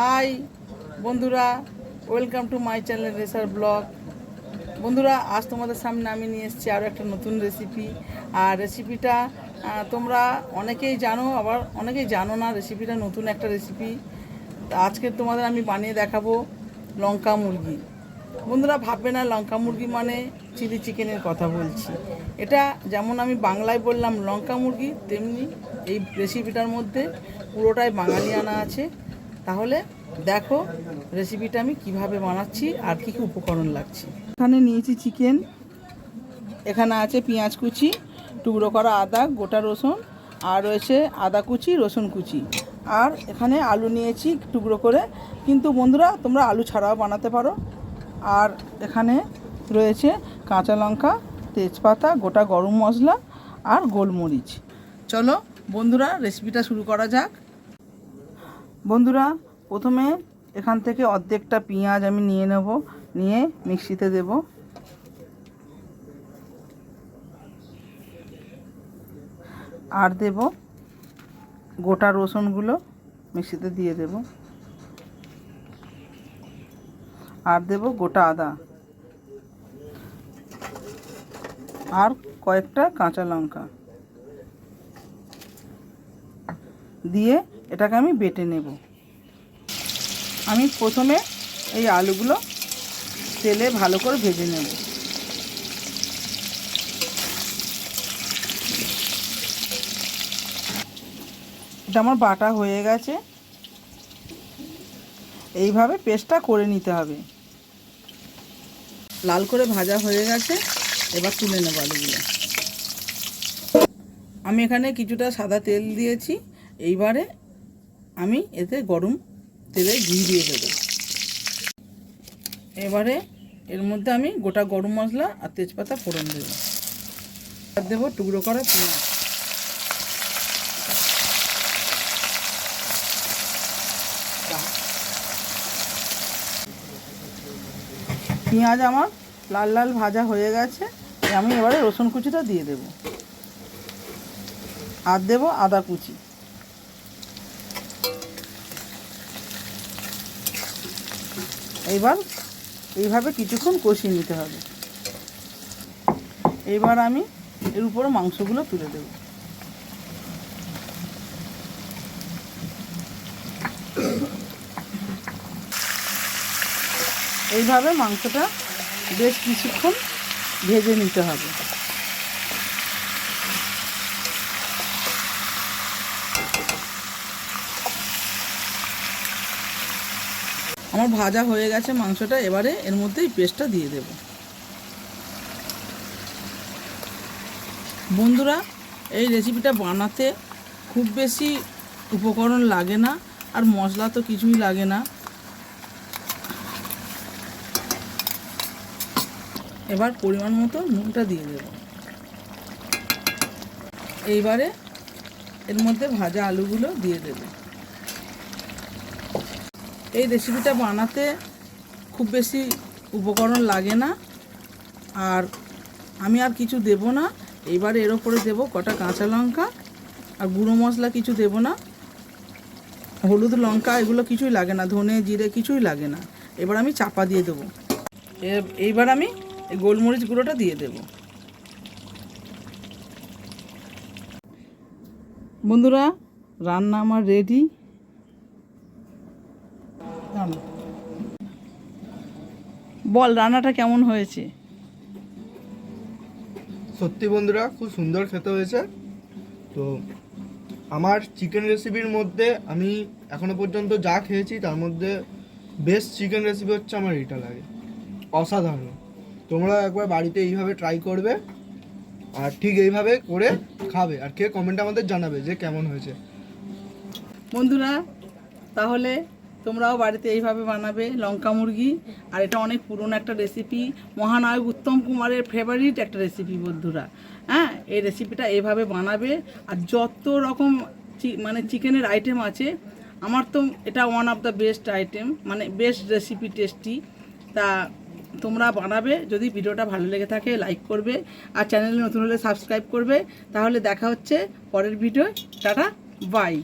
High বন্ধুরা welcome to my channel racer blog বন্ধুরা, আজ তোমাদের সামনে আমি নিয়ে এসেছি আরও একটা নতুন রেসিপি আর রেসিপিটা তোমরা অনেকেই জানো, আবার অনেকেই জানো না রেসিপিটা নতুন একটা রেসিপি আজকে তোমাদের আমি বানিয়ে দেখাবো লঙ্কা মুরগি। বন্ধুরা, ভাববে না লঙ্কা মুরগি মানে চিলি চিকেনের কথা বলছি। এটা যেমন আমি বাংলায় বললাম লঙ্কা মুরগি, তেমনি এই রেসিপিটার মধ্যে পুরোটাই বাঙালিয়ানা আছে। তাহলে দেখো রেসিপিটা আমি কীভাবে বানাচ্ছি আর কী কী উপকরণ লাগছে। এখানে নিয়েছি চিকেন এখানে আছে পেঁয়াজ কুচি, টুকরো করা আদা, গোটা রসুন, আর রয়েছে আদা কুচি, রসুন কুচি। আর এখানে আলু নিয়েছি টুকরো করে। কিন্তু বন্ধুরা, তোমরা আলু ছাড়াও বানাতে পারো। আর এখানে রয়েছে কাঁচা লঙ্কা, তেজপাতা, গোটা গরম মশলা আর গোলমরিচ। চলো বন্ধুরা রেসিপিটা শুরু করা যাক। বন্ধুরা, প্রথমে এখান থেকে অর্ধেকটা পেঁয়াজ আমি নিয়ে নেব, নিয়ে মিক্সিতে দেব। আর দেব গোটা রসুনগুলো মিক্সিতে দিয়ে দেব। আর দেব গোটা আদা। আর কয়েকটা কাঁচা লঙ্কা। দিয়ে এটাকে আমি বেটে নেব। আমি প্রথমে এই আলুগুলো তেলে ভালো করে ভেজে নেব। এটা আমার বাটা হয়ে গেছে। এইভাবে পেস্টটা করে নিতে হবে। লাল করে ভাজা হয়ে গেছে, এবার তুলে নেব আলুগুলো। আমি এখানে কিছুটা সাদা তেল দিয়েছি। এইবারে আমি এতে গরম তেলে ঘি দিয়ে দেবো। এবারে এর মধ্যে আমি গোটা গরম মশলা আর তেজপাতা ফোড়ন দেবো। আর দেবো টুকরো করা পেঁয়াজ। পেঁয়াজ আমার লাল লাল ভাজা হয়ে গেছে আমি এবারে রসুন কুচিটা দিয়ে দেবো। আর দেবো আদা কুচি। এইবার এইভাবে কিছুক্ষণ কষিয়ে নিতে হবে। এবার আমি এর উপরে মাংসগুলো তুলে দেব। এইভাবে মাংসটা বেশ কিছুক্ষণ ভেজে নিতে হবে। আমার ভাজা হয়ে গেছে মাংসটা, এবারে এর মধ্যে পেস্টটা দিয়ে দেব। বন্ধুরা, এই রেসিপিটা বানাতে খুব বেশি উপকরণ লাগে না, আর মশলা তো কিছুই লাগে না। এবার পরিমাণ মতো নুনটা দিয়ে দেব। এইবারে এর মধ্যে ভাজা আলুগুলো দিয়ে দেবো। এই রেসিপিটা বানাতে খুব বেশি উপকরণ লাগে না। আর আমি আর কিছু দেব না। এবার এর ওপরে দেবো কটা কাঁচা লঙ্কা আর গুঁড়ো মশলা কিছু দেব না। হলুদ লঙ্কা এগুলো কিছুই লাগে না, ধনে জিরে কিছুই লাগে না। এবার আমি চাপা দিয়ে দেবো। এইবার আমি গোলমরিচ গুঁড়োটা দিয়ে দেব। বন্ধুরা, রান্না আমার রেডি বল রান্নাটা কেমন হয়েছে? সত্যি বন্ধুরা খুব সুন্দর খেতে হয়েছে। তো আমার চিকেন রেসিপির মধ্যে আমি এখনও পর্যন্ত যা খেয়েছি তার মধ্যে বেস্ট চিকেন রেসিপি হচ্ছে আমার এটা লাগে। অসাধারণ। তোমরা একবার বাড়িতে এইভাবে ট্রাই করবে আর ঠিক এইভাবে করে খাবে আর কে কমেন্টে আমাদের জানাবে যে কেমন হয়েছে। বন্ধুরা তাহলে তোমরাও বাড়িতে এইভাবে বানাবে লঙ্কা মুরগি। আর এটা অনেক পুরনো একটা রেসিপি মহানায়ক উত্তম কুমারের ফেভারিট একটা রেসিপি বন্ধুরা। হ্যাঁ এই রেসিপিটা এইভাবে বানাবে। আর যত রকম মানে চিকেনের আইটেম আছে, আমার তো এটা one of the best item মানে বেস্ট রেসিপি টেস্টি তা তোমরা বানাবে। যদি ভিডিওটা ভালো লেগে থাকে লাইক করবে। আর চ্যানেলে নতুন হলে সাবস্ক্রাইব করবে। তাহলে দেখা হচ্ছে পরের ভিডিও টাটা বাই